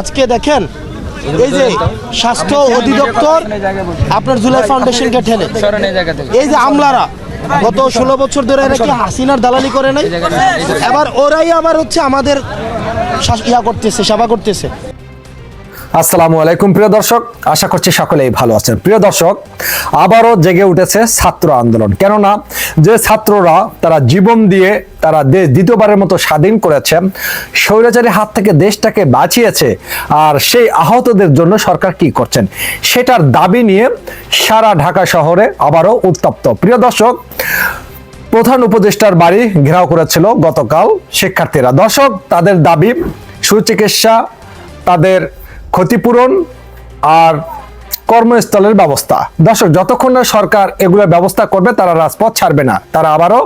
আজকে দেখেন, এই যে স্বাস্থ্য অধিদপ্তর আপনার জুলাই ফাউন্ডেশনকে ঠেলে। এই যে আমলারা, গত ষোলো বছর ধরে এরা কি হাসিনার দালালি করে নাই? এবার ওরাই আবার হচ্ছে আমাদের ইয়া করতেছে, সেবা করতেছে। আসসালামু আলাইকুম, প্রিয় দর্শক। আশা করছি সকলেই ভালো আছেন। প্রিয় দর্শক, আবারও জেগে উঠেছে ছাত্র আন্দোলন। কেননা যে ছাত্ররা তারা জীবন দিয়ে তারা দেশ দ্বিতীয়বারের মতো স্বাধীন করেছে, স্বৈরাচারী হাত থেকে দেশটাকে বাঁচিয়েছে, আর সেই আহতদের জন্য সরকার কি করছেন? সেটার দাবি নিয়ে সারা ঢাকা শহরে আবারও উত্তপ্ত। প্রিয় দর্শক, প্রধান উপদেষ্টার বাড়ি ঘেরাও করেছিল গতকাল শিক্ষার্থীরা। দর্শক, তাদের দাবি, সুচিকিৎসা, তাদের ক্ষতিপূরণ, আর কর্মস্থলের ব্যবস্থা। দর্শক, যতক্ষণ না সরকার এগুলোর ব্যবস্থা করবে, তারা রাজপথ ছাড়বে না। তারা আবারও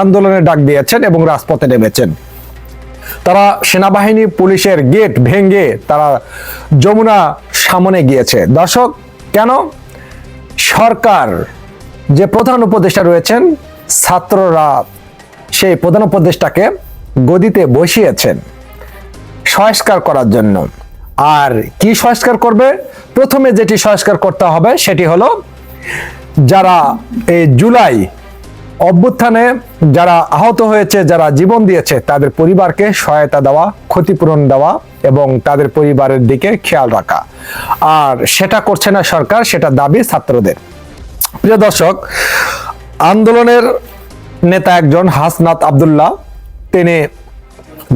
আন্দোলনের ডাক দিয়েছেন এবং রাজপথে নেমেছেন। তারা সেনাবাহিনী, পুলিশের গেট ভেঙে তারা যমুনা সামনে গিয়েছে। দর্শক, কেন? সরকার যে প্রধান উপদেষ্টা রয়েছেন, ছাত্ররা সেই প্রধান উপদেষ্টাকে গদিতে বসিয়েছেন সংস্কার করার জন্য। আর কি সংস্কার করবে? প্রথমে যেটি সংস্কার করতে হবে সেটি হলো যারা এই জুলাই অভ্যুত্থানে যারা আহত হয়েছে, যারা জীবন দিয়েছে, তাদের পরিবারকে সহায়তা দেওয়া, ক্ষতিপূরণ দেওয়া এবং তাদের পরিবারের দিকে খেয়াল রাখা। আর সেটা করছে না সরকার, সেটা দাবি ছাত্রদের। প্রিয় দর্শক, আন্দোলনের নেতা একজন হাসনাত আবদুল্লাহ, তিনি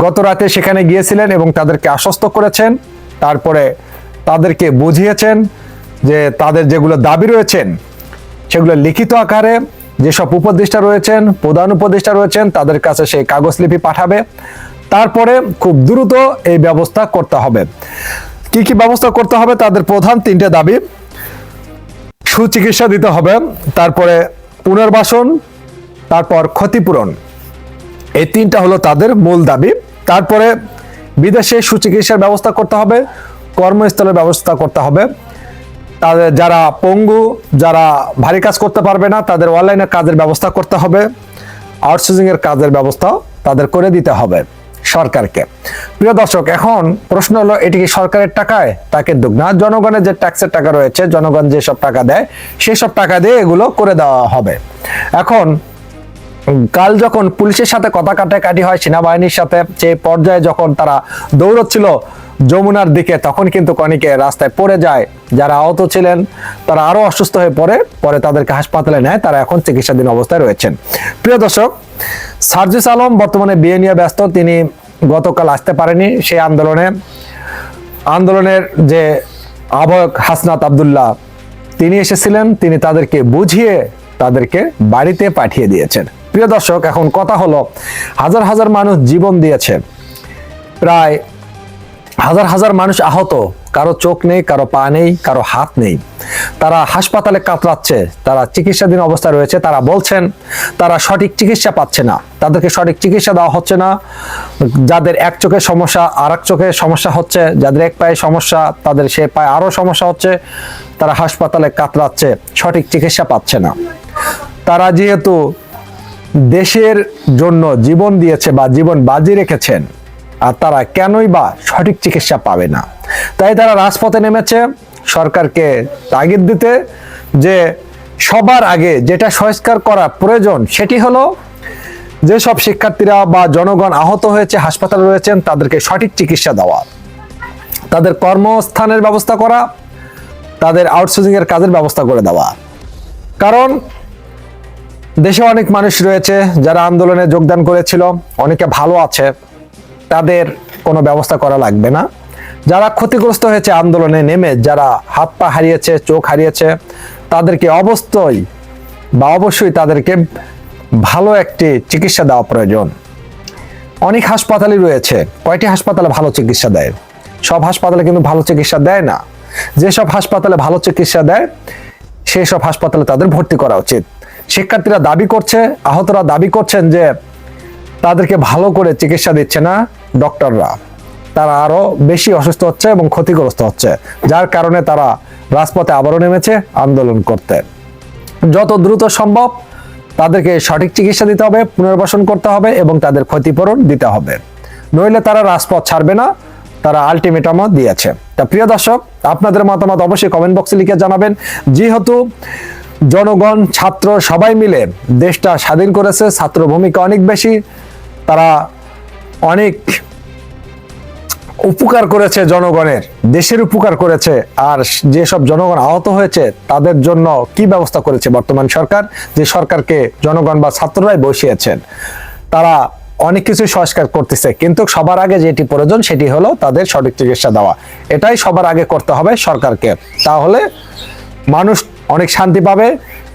গত রাতে সেখানে গিয়েছিলেন এবং তাদেরকে আশ্বস্ত করেছেন তারপরে তাদেরকে বুঝিয়েছেন যে তাদের যেগুলো দাবি রয়েছেন, সেগুলো লিখিত আকারে যেসব উপদেষ্টা রয়েছেন, প্রধান উপদেষ্টা রয়েছেন, তাদের কাছে সেই কাগজলিপি পাঠাবে। তারপরে খুব দ্রুত এই ব্যবস্থা করতে হবে। কি কি ব্যবস্থা করতে হবে? তাদের প্রধান তিনটে দাবি। সুচিকিৎসা দিতে হবে, তারপরে পুনর্বাসন, তারপর ক্ষতিপূরণ। এই তিনটা হলো তাদের মূল দাবি। তারপরে বিদেশে সুচিকিৎসার ব্যবস্থা করতে হবে, কর্মস্থলের ব্যবস্থা করতে হবে। তাদের যারা পঙ্গু, যারা ভারী কাজ করতে পারবে না, তাদের অনলাইনে কাজের ব্যবস্থা করতে হবে। আউটসোর্সিং এর কাজের ব্যবস্থা তাদের করে দিতে হবে সরকারকে। প্রিয় দর্শক, এখন প্রশ্ন হলো, এটি কি সরকারের টাকায়? তাকে দুগ না। জনগণের যে ট্যাক্সের টাকা রয়েছে, জনগণ যেসব টাকা দেয়, সেসব টাকা দিয়ে এগুলো করে দেওয়া হবে। এখন কাল যখন পুলিশের সাথে কথা কাটাকাটি হয়, সেনাবাহিনীর সাথে যে পর্যায়ে যখন তারা দৌড়চ্ছিল যমুনার দিকে, তখন কিন্তু অনেকে রাস্তায় পড়ে যায়। যারা আহত ছিলেন, তারা আরও অসুস্থ হয়ে পড়ে, পরে তাদেরকে হাসপাতালে নেয়, তারা এখন চিকিৎসাধীন অবস্থায় রয়েছেন। প্রিয় দর্শক, সার্জিস আলম বর্তমানে বিয়ে নিয়ে ব্যস্ত, তিনি গতকাল আসতে পারেনি সেই আন্দোলনে। আন্দোলনের যে আহ্বায়ক হাসনাত আবদুল্লাহ, তিনি এসেছিলেন, তিনি তাদেরকে বুঝিয়ে তাদেরকে বাড়িতে পাঠিয়ে দিয়েছেন। প্রিয় দর্শক, এখন কথা হলো, হাজার হাজার মানুষ জীবন দিয়েছে। প্রায় হাজার হাজার মানুষ আহত। কারও চোখ নেই, কারও পা নেই, কারও হাত নেই। তারা হাসপাতালে কাতরাচ্ছে, তারা চিকিৎসাধীন অবস্থায় রয়েছে, তারা বলছেন, তারা সঠিক চিকিৎসা পাচ্ছে না। তাদেরকে সঠিক চিকিৎসা দেওয়া হচ্ছে না। যাদের এক চোখের সমস্যা আর এক চোখের সমস্যা হচ্ছে, যাদের এক পায়ে সমস্যা, তাদের সে পায়ে আরও সমস্যা হচ্ছে, তারা হাসপাতালে কাতরাচ্ছে, সঠিক চিকিৎসা পাচ্ছে না। তারা যেহেতু দেশের জন্য জীবন দিয়েছে বা জীবন বাজি রেখেছেন, আর তারা কেনই বা সঠিক চিকিৎসা পাবে না? তাই তারা রাজপথে নেমেছে, সরকারকে তাগিদ দিতে, যে সবার আগে যেটা সংস্কার করা প্রয়োজন সেটি হলো, যেসব শিক্ষার্থীরা বা জনগণ আহত হয়েছে, হাসপাতালে রয়েছেন, তাদেরকে সঠিক চিকিৎসা দেওয়া। তাদের কর্মস্থানের ব্যবস্থা করা, তাদের আউটসোর্সিং এর কাজের ব্যবস্থা করে দেওয়া। কারণ দেশে অনেক মানুষ রয়েছে যারা আন্দোলনে যোগদান করেছিল, অনেকে ভালো আছে, তাদের কোনো ব্যবস্থা করা লাগবে না। যারা ক্ষতিগ্রস্ত হয়েছে আন্দোলনে নেমে, যারা হাত পা হারিয়েছে, চোখ হারিয়েছে, তাদেরকে অবশ্যই বা অবশ্যই তাদেরকে ভালো একটি চিকিৎসা দেওয়া প্রয়োজন। অনেক হাসপাতালই রয়েছে, কয়টি হাসপাতালে ভালো চিকিৎসা দেয়? সব হাসপাতালে কিন্তু ভালো চিকিৎসা দেয় না। যেসব হাসপাতালে ভালো চিকিৎসা দেয় সেই সব হাসপাতালে তাদের ভর্তি করা উচিত। শিক্ষার্থীরা দাবি করছে, আহতরা দাবি করছেন যে তাদেরকে ভালো করে চিকিৎসা দিচ্ছে না ডক্টররা। তারা আরও বেশি অসুস্থ হচ্ছে এবং ক্ষতিগ্রস্ত হচ্ছে, যার কারণে তারা রাজপথে আবারও নেমেছে আন্দোলন করতে। যত দ্রুত সম্ভব তাদেরকে সঠিক চিকিৎসা দিতে হবে, পুনর্বাসন করতে হবে এবং তাদের ক্ষতিপূরণ দিতে হবে। নইলে তারা রাজপথ ছাড়বে না, তারা আলটিমেটামও দিয়েছে। তা প্রিয় দর্শক, আপনাদের মতামত অবশ্যই কমেন্ট বক্সে লিখে জানাবেন। যেহেতু জনগণ, ছাত্র সবাই মিলে দেশটা স্বাধীন করেছে। ছাত্র ভূমিকা অনেক বেশি। তারা অনেক উপকার করেছে জনগণের, দেশের উপকার করেছে। আর যেসব জনগণ আহত হয়েছে, তাদের জন্য কি ব্যবস্থা করেছে বর্তমান সরকার? যে সরকারকে জনগণ বা ছাত্ররাই বসিয়েছেন। তারা অনেক কিছু সংস্কার করতেছে। কিন্তু সবার আগে যেটি প্রয়োজন, সেটি হলো তাদের সঠিক চিকিৎসা দেওয়া। এটাই সবার আগে করতে হবে সরকারকে। তাহলে মানুষ অনেক শান্তি পাবে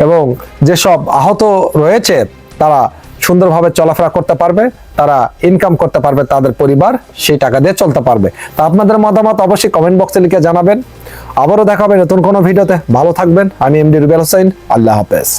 এবং যেসব আহত রয়েছে, তারা সুন্দরভাবে চলাফেরা করতে পারবে, তারা ইনকাম করতে পারবে তাদের পরিবার, সেই টাকা দিয়ে চলতে পারবে। তা আপনাদের মতামত অবশ্যই কমেন্ট বক্সে লিখে জানাবেন। আবারও দেখা হবে নতুন কোনো ভিডিওতে। ভালো থাকবেন। আমি এমডি রুবেল হোসেন আল্লাহ হাফেজ।